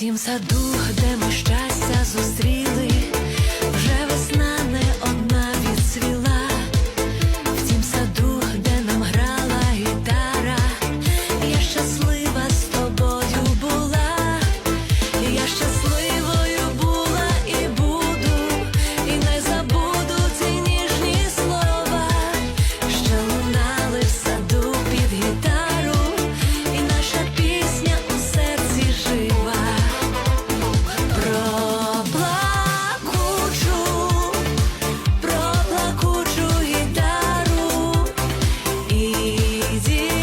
тім саду, де ми зустріли, впереди.